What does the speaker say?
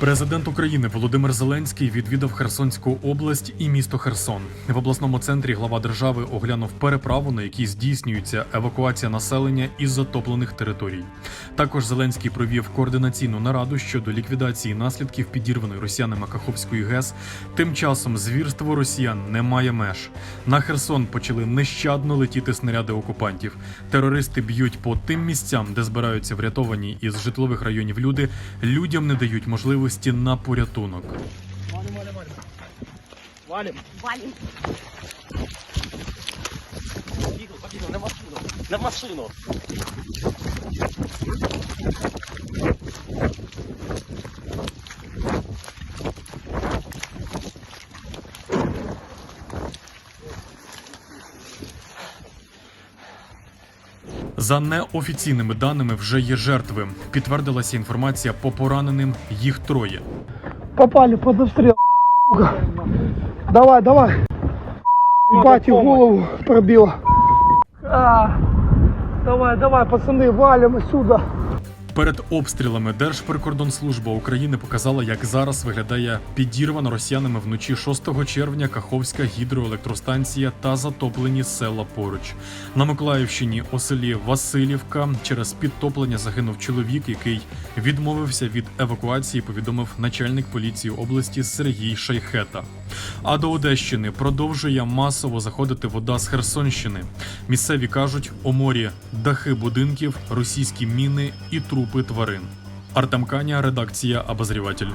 Президент України Володимир Зеленський відвідав Херсонську область і місто Херсон. В обласному центрі глава держави оглянув переправу, на якій здійснюється евакуація населення із затоплених територій. Також Зеленський провів координаційну нараду щодо ліквідації наслідків підірваної росіянами Каховської ГЕС. Тим часом звірство росіян не має меж. На Херсон почали нещадно летіти снаряди окупантів. Терористи б'ють по тим місцям, де збираються врятовані із житлових районів люди. Людям не дають можливості на порятунок. Валим, валим, валим. Валим. Валим. Побігли, побігли, на машину. На машину. За неофіційними даними вже є жертви. Підтвердилася інформація по пораненим. Їх троє. Попали під обстріл. Давай, давай. Бати голову пробило. А, давай, давай, пацани, валимо отсюда. Перед обстрілами Держприкордонслужба України показала, як зараз виглядає підірвана росіянами вночі 6 червня Каховська гідроелектростанція та затоплені села поруч. На Миколаївщині у селі Васильівка через підтоплення загинув чоловік, який відмовився від евакуації. Повідомив начальник поліції області Сергій Шайхета. А до Одещини продовжує масово заходити вода з Херсонщини. Місцеві кажуть, у морі дахи будинків, російські міни і трупи тварин. Артем Каня, редакція Обозріватель.